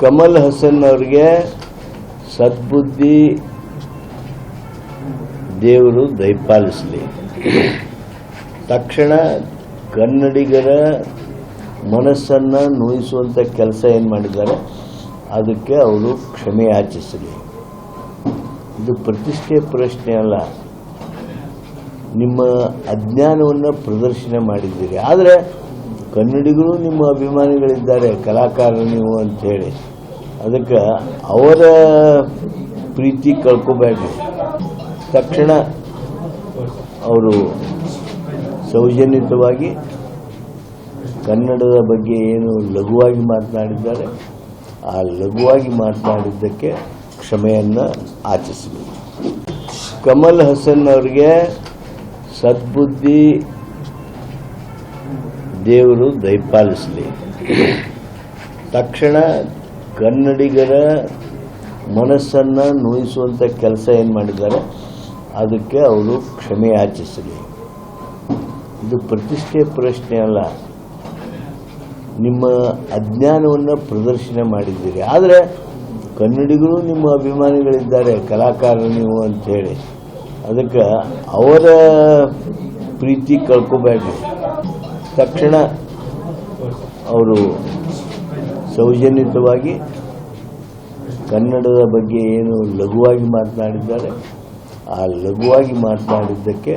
ಕಮಲ್ ಹಸನ್ ಅವರಿಗೆ ಸದ್ಬುದ್ಧಿ ದೇವರು ದಯಪಾಲಿಸಲಿ ತಕ್ಷಣ ಕನ್ನಡಿಗರ ಮನಸ್ಸನ್ನು ನೋಯಿಸುವಂಥ ಕೆಲಸ ಏನು ಮಾಡಿದ್ದಾರೆ, ಅದಕ್ಕೆ ಅವರು ಕ್ಷಮೆ ಯಾಚಿಸಲಿ. ಇದು ಪ್ರತಿಷ್ಠೆ ಪ್ರಶ್ನೆ ಅಲ್ಲ. ನಿಮ್ಮ ಅಜ್ಞಾನವನ್ನು ಪ್ರದರ್ಶನ ಮಾಡಿದ್ದೀರಿ. ಆದರೆ ಕನ್ನಡಿಗರು ನಿಮ್ಮ ಅಭಿಮಾನಿಗಳಿದ್ದಾರೆ ಕಲಾಕಾರ ನೀವು ಅಂಥೇಳಿ. ಅದಕ್ಕೆ ಅವರ ಪ್ರೀತಿ ಕಳ್ಕೊಬೇಡ್ರಿ ತಕ್ಷಣ ಅವರು ಸೌಜನ್ಯತವಾಗಿ ಕನ್ನಡದ ಬಗ್ಗೆ ಏನು ಲಘುವಾಗಿ ಮಾತನಾಡಿದ್ದಾರೆ, ಆ ಲಘುವಾಗಿ ಮಾತನಾಡಿದ್ದಕ್ಕೆ ಕ್ಷಮೆಯನ್ನು ಆಚಿಸಬೇಕು ಕಮಲ್ ಹಸನ್ ಅವರಿಗೆ ಸದ್ಬುದ್ಧಿ ದೇವರು ದಯಪಾಲಿಸಲಿ. ತಕ್ಷಣ ಕನ್ನಡಿಗರ ಮನಸ್ಸನ್ನು ನೋಯಿಸುವಂಥ ಕೆಲಸ ಏನು ಮಾಡಿದ್ದಾರೆ, ಅದಕ್ಕೆ ಅವರು ಕ್ಷಮೆ ಯಾಚಿಸಲಿ. ಇದು ಪ್ರತಿಷ್ಠೆ ಪ್ರಶ್ನೆ ಅಲ್ಲ. ನಿಮ್ಮ ಅಜ್ಞಾನವನ್ನು ಪ್ರದರ್ಶನ ಮಾಡಿದ್ದೀರಿ. ಆದರೆ ಕನ್ನಡಿಗರು ನಿಮ್ಮ ಅಭಿಮಾನಿಗಳಿದ್ದಾರೆ, ಕಲಾಕಾರ ನೀವು ಅಂಥೇಳಿ ಅದಕ್ಕೆ ಅವರ ಪ್ರೀತಿ ಕಳ್ಕೊಬೇಡ್ರಿ. ತಕ್ಷಣ ಅವರು ಸೌಜನ್ಯತವಾಗಿ ಕನ್ನಡದ ಬಗ್ಗೆ ಏನು ಲಘುವಾಗಿ ಮಾತನಾಡಿದ್ದಾರೆ ಆ ಲಘುವಾಗಿ ಮಾತನಾಡಿದ್ದಕ್ಕೆ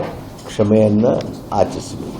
ಕ್ಷಮೆಯನ್ನು ಆಚಿಸಬೇಕು